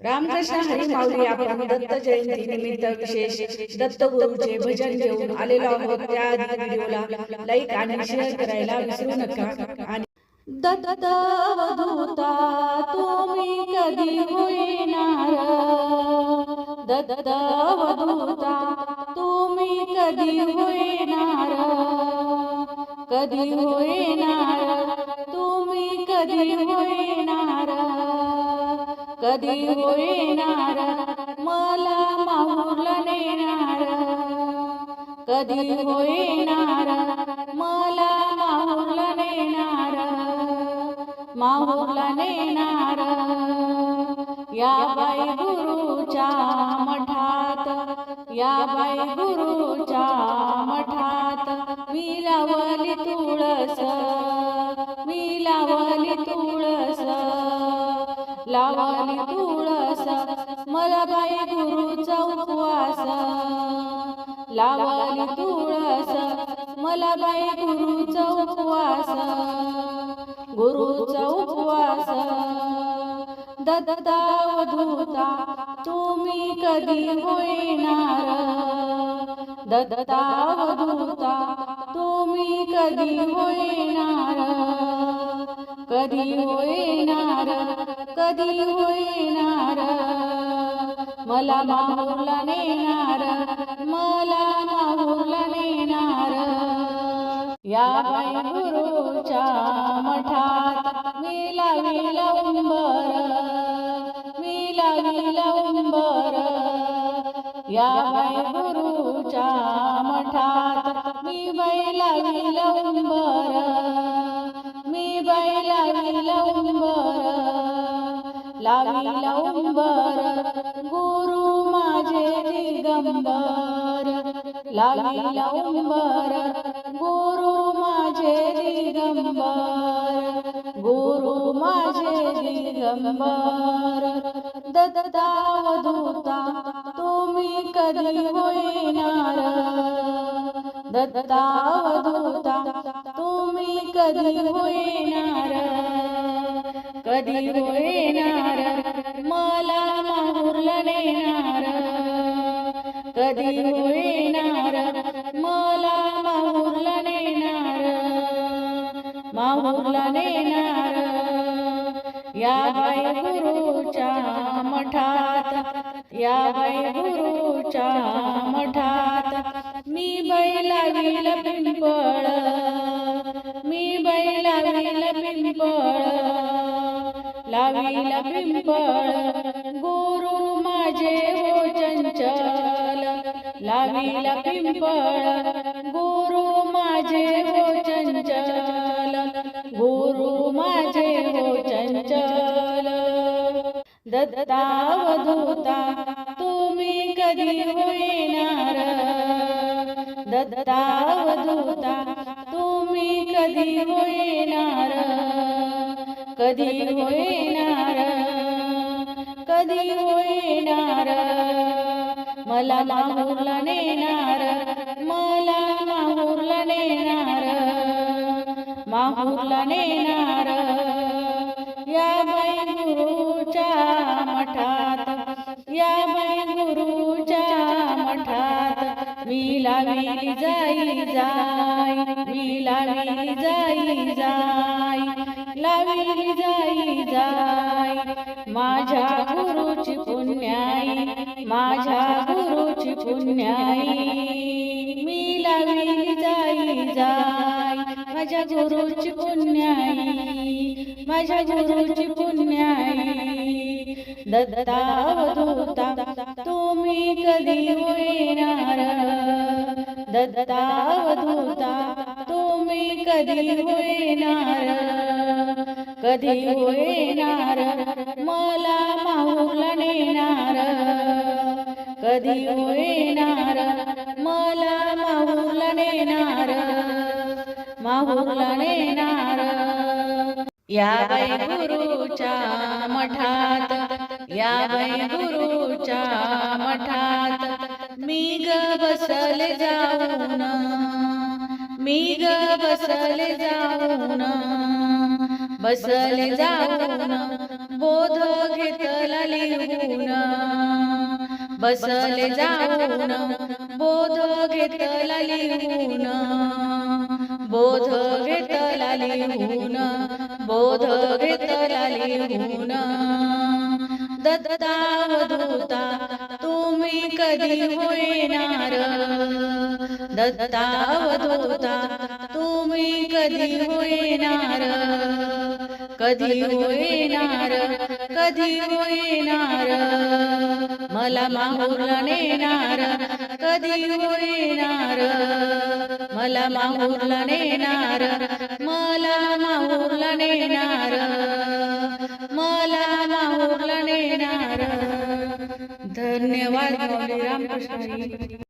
रामकृष्ण हरी माऊली आपण दत्त जयंती निमित्त विशेष दत्त गुरुचे भजन घेऊन आलेलो आहोत. त्या व्हिडिओला लाईक आणि शेअर करायला विसरू नका. आणि दत्त वधूता तुम्ही कधी होईनार? दत्त वधूता तुम्ही कधी होईनार? कधी होईनार? तुम्ही कधी होईनार? कधी होईनार मला माहुरला नेणार. कधी होईनार मला माहुरला नेणार. माहुरला नेणार. या बाई गुरुच्या मठात या बाई गुरुच्या मठात मी लावली तुळस मी लावली तुळस. लावली तुळस मला बाई गुरुचा उपवास लावली तुळस मला बाई गुरुचा उपवास गुरुचा उपवास दत्तावधूता तुम्ही कधी होईनार दत्तावधूता तुम्ही कधी होईनार कधी होईनार कधी होईनार? मला माहुरला नेणार? मला माहुरला नेणार? या बाई गुरुच्या मठात मी लाविला उंबर मी लाविला उंबर या बाई गुरुच्या मठात मी बाई लाविला उंबर मी बाई लाविला उंबर लाविला उंबर गुरु माझे दिगंबर लाविला उंबर गुरु माझे दिगंबर गुरु माझे दिगंबर दत्तावधूता तुम्ही कधी होईनार दत्तावधूता तुम्ही कधी होईनार कधी होईनार? मला माहुरला नेणार? कधी होईनार? मला माहुरला नेणार? माहुरला नेणार? या बाई गुरुच्या मठात या बाई गुरुच्या मठात मी बाई लावील पिंपळ मी बाई लावील पिंपळ. लावील पिंपळ गुरु माझे हो चंचल. लावील पिंपळ गुरु माझे हो चंचल. गुरु माझे हो चंचल. दत्तावधूता तुम्ही कधी होईनार? दत्तावधूता तुम्ही कधी होईनार कधी होईनार? कधी होईनार? मला माहुरला नेणार? मला माहुरला नेणार? माहुरला नेणार? या बाई गुरुच्या मठात या बाई गुरुच्या मठात मी लाविली जाई जाय मी लाविली जाई जाय लावी जाई जाई माझ्या गुरुची पुण्याई माझ्या गुरुची पुण्याई. मी लावी जाई जाई माझ्या गुरुची पुण्याई माझ्या गुरुची पुण्याई. दत्तावधूता तुम्ही कधी होईनार? दत्तावधूता तुम्ही कधी होणार कधी येणार मला माऊला नेणार. कधी येणार मला माऊला नेणार. माऊला नेणार. या बाई गुरुच्या मठात या बाई गुरुच्या मठात मी ग बसले जाऊन मी ग बसले जाऊन. बसले जाऊन बोध घेतला लिहून बसले जाऊन बोध घेतला लिहून बोध घेतला लिहून बोध घेतला लिहून दत्तावधूता तुम्ही कधी होणार दत्तावधूता तुम्ही कधी होणार कधी होणार कधी होणार मला माहूरला नेणार कधी होणार मला माहूरला नेणार मला माहूरला नेणार? मला माहूरला नेणार? धन्यवाद रामकृष्ण.